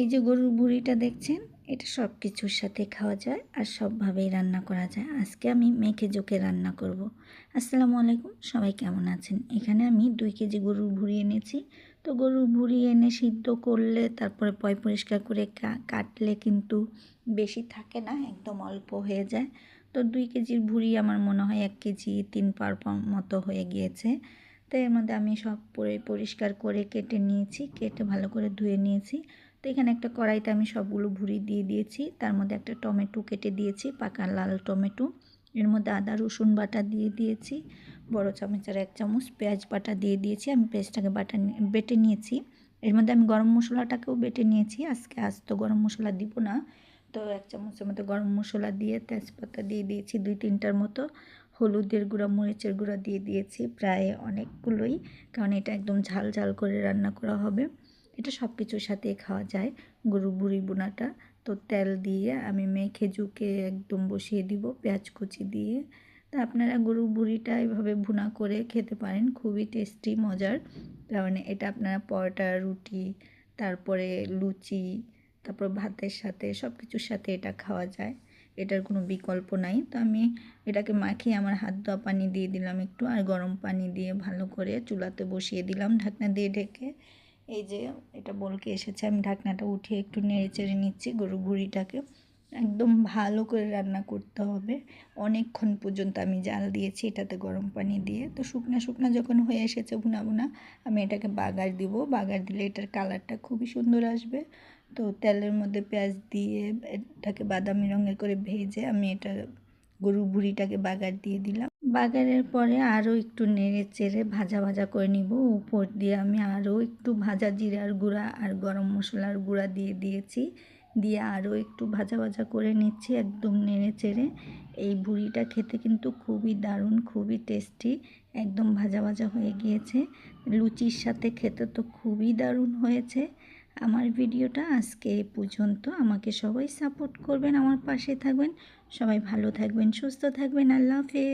এই যে গরুর বুড়িটা দেখছেন, এটা সব কিছুর সাথে খাওয়া যায় আর সবভাবেই রান্না করা যায়। আজকে আমি মেখে জোকে রান্না করব। আসসালামু আলাইকুম, সবাই কেমন আছেন? এখানে আমি দুই কেজি গরুর ভুড়ি এনেছি। তো গরুর ভুড়ি এনে সিদ্ধ করলে, তারপরে পয় পরিষ্কার করে কাটলে কিন্তু বেশি থাকে না, একদম অল্প হয়ে যায়। তো দুই কেজির ভুড়ি আমার মনে হয় এক কেজি তিন পার মতো হয়ে গিয়েছে। তো এর মধ্যে আমি সব পরে, পরিষ্কার করে কেটে নিয়েছি, কেটে ভালো করে ধুয়ে নিয়েছি। তো এখানে একটা কড়াইতে আমি সবগুলো ভুড়ি দিয়ে দিয়েছি। তার মধ্যে একটা টমেটো কেটে দিয়েছি, পাকা লাল টমেটো। এর মধ্যে আদা, রসুন বাটা দিয়ে দিয়েছি, বড় চামচের এক চামচ পেঁয়াজ বাটা দিয়ে দিয়েছি। আমি পেঁয়াজটাকে বাটা বেটে নিয়েছি। এর মধ্যে আমি গরম মশলাটাকেও বেটে নিয়েছি। আজকে আজ তো গরম মশলা দিব না। তো এক চামচের মতো গরম মশলা দিয়ে তেজপাতা দিয়ে দিয়েছি দুই তিনটার মতো। হলুদের গুঁড়া, মরিচের গুঁড়া দিয়ে দিয়েছি প্রায় অনেকগুলোই। কারণ এটা একদম ঝাল ঝাল করে রান্না করা হবে। এটা সব কিছুর সাথে খাওয়া যায়। গরু বুড়ি বোনাটা। তো তেল দিয়ে আমি মেখে ঝুঁকে একদম বসিয়ে দিব, পেঁয়াজ কুচি দিয়ে। তা আপনারা গরু বুড়িটা এভাবে ভুনা করে খেতে পারেন, খুবই টেস্টি, মজার। তার মানে এটা আপনারা পরোটা, রুটি, তারপরে লুচি, তারপর ভাতের সাথে সব কিছুর সাথে এটা খাওয়া যায়। এটার কোনো বিকল্প নাই। তো আমি এটাকে মাখিয়ে আমার হাত ধোয়া পানি দিয়ে দিলাম একটু, আর গরম পানি দিয়ে ভালো করে চুলাতে বসিয়ে দিলাম, ঢাকনা দিয়ে ঢেকে। এই যে এটা বলকে এসেছে, আমি ঢাকনাটা উঠিয়ে একটু নেড়ে চেড়ে নিচ্ছি গরু ঘুড়িটাকে। একদম ভালো করে রান্না করতে হবে। অনেকক্ষণ পর্যন্ত আমি জাল দিয়েছি এটাতে গরম পানি দিয়ে। তো শুকনা শুকনা যখন হয়ে এসেছে ভুনা ভুনা, আমি এটাকে বাগার দিব। বাগার দিলে এটার কালারটা খুবই সুন্দর আসবে। তো তেলের মধ্যে পেঁয়াজ দিয়ে এটাকে বাদামি রঙের করে ভেজে আমি এটা গরুর বুড়িটাকে বাগার দিয়ে দিলাম। বাগারের পরে আরও একটু নেড়ে চেড়ে ভাজা ভাজা করে নিব। উপর দিয়ে আমি আরও একটু ভাজা জিরার গুঁড়া আর গরম মশলার গুঁড়া দিয়ে দিয়েছি। দিয়ে আরও একটু ভাজা ভাজা করে নিচ্ছি একদম নেড়ে চেড়ে। এই বুড়িটা খেতে কিন্তু খুবই দারুণ, খুবই টেস্টি, একদম ভাজা ভাজা হয়ে গিয়েছে। লুচির সাথে খেতে তো খুবই দারুণ হয়েছে। আমার ভিডিওটা আজকে এ পর্যন্ত। আমাকে সবাই সাপোর্ট করবেন, আমার পাশে থাকবেন। সবাই ভালো থাকবেন, সুস্থ থাকবেন। আল্লাহ হাফেজ।